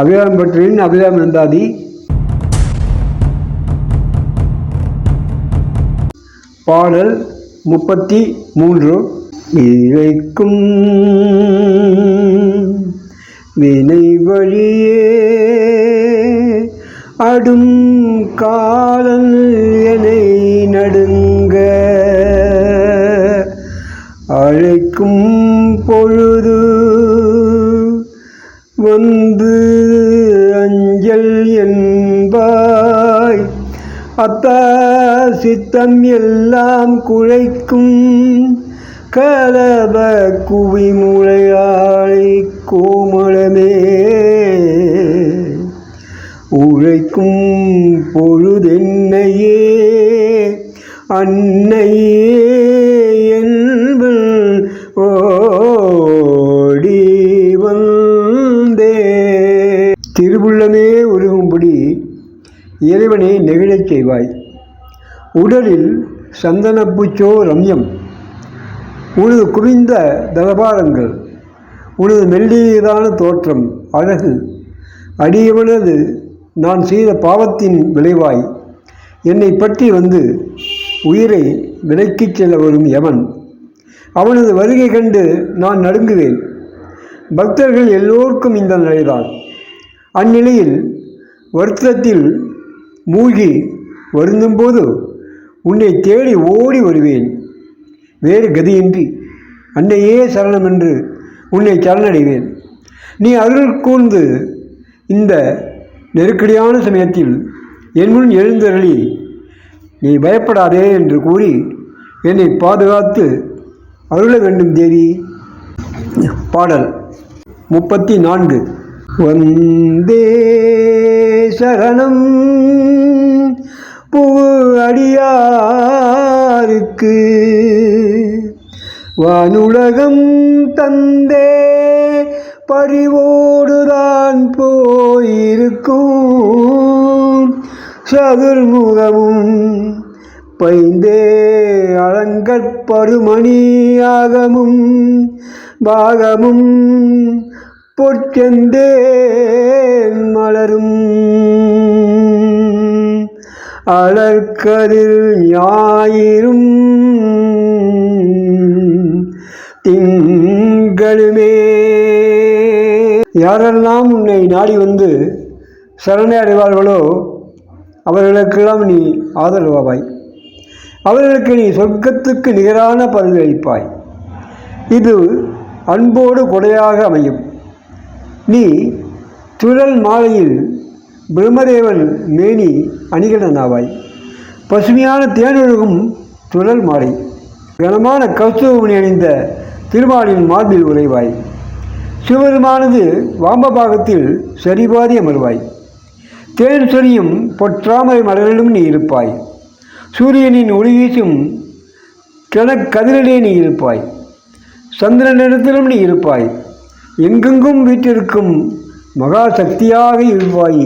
அபிராம் பற்றின் அபிராம் நந்தாதி. பாடல் முப்பத்தி மூன்று இழைக்கும் வினை வழியே அடும் காலன் எனை நடுங்க. அழைக்கும் பொழுது வந்து அப்ப சித்தம் எல்லாம் குழைக்கும் கலப குவிமுளையாளி கோமளமே. உழைக்கும் பொழுதென்னையே அன்னையே என்பல் ஓடி வந்தே. திருவுள்ளமே உருகும்படி இறைவனை நெகிழச் செய்வாய். உடலில் சந்தனப்பூச்சோ ரம்யம். உனது குவிந்த தலபாரங்கள் உனது மெல்லியதான தோற்றம் அழகு. அடியவனது நான் செய்த பாவத்தின் விளைவாய். என்னை பற்றி வந்து உயிரை விலக்கிச் செல்ல வரும் எவன் அவனது வருகை கண்டு நான் நடுங்குவேன். பக்தர்கள் எல்லோருக்கும் இந்த நிலைதான். அந்நிலையில் வருத்தத்தில் மூழ்கி வருந்தும்போது உன்னை தேடி ஓடி வருவேன். வேறு கதியின்றி அன்னையே சரணம் என்று உன்னை சரணடைவேன். நீ அருள் கூர்ந்து இந்த நெருக்கடியான சமயத்தில் என் முன் எழுந்தருளி நீ பயப்படாதே என்று கூறி என்னை பாதுகாத்து அருள வேண்டும் தேவி. பாடல் முப்பத்தி நான்கு. வந்தே சரணம். புகு அடியாருக்கு வானுலகம் தந்தே பறிவோடுதான் போயிருக்கும். சதுர்முகமும் பைந்தே அலங்கற்பருமணியாகமும் பாகமும் பொற்கெந்தே மலரும். அலர்கதில் ஞாயிறும் திங்களுமே. யாரெல்லாம் உன்னை நாடி வந்து சரணை அடைவார்களோ அவர்களுக்கெல்லாம் நீ ஆதரவாவாய். அவர்களுக்கு நீ சொர்க்கத்துக்கு நிகரான பதவி அளிப்பாய் இது அன்போடு கொடையாக அமையும். நீ துழல் மாலையில் பிரம்மதேவன் மேனி அணிகலனாவாய். பசுமையான தேனொழுகும் துழல் மாலை. கனமான கௌஸ்தவமணி அணிந்த திருமாலின் மார்பில் உறைவாய். சிவபெருமானது வாம்பபாகத்தில் சரிபாதி அமர்வாய். தேன் சொரியும் பொற்றாமரை மலரிலும் நீ இருப்பாய். சூரியனின் ஒளி வீசும் கிணக்கதிரிலே நீ இருப்பாய். சந்திரனிடத்திலும் நீ இருப்பாய். எங்கெங்கும் வீற்றிருக்கும் மகா சக்தியாக இருப்பாய்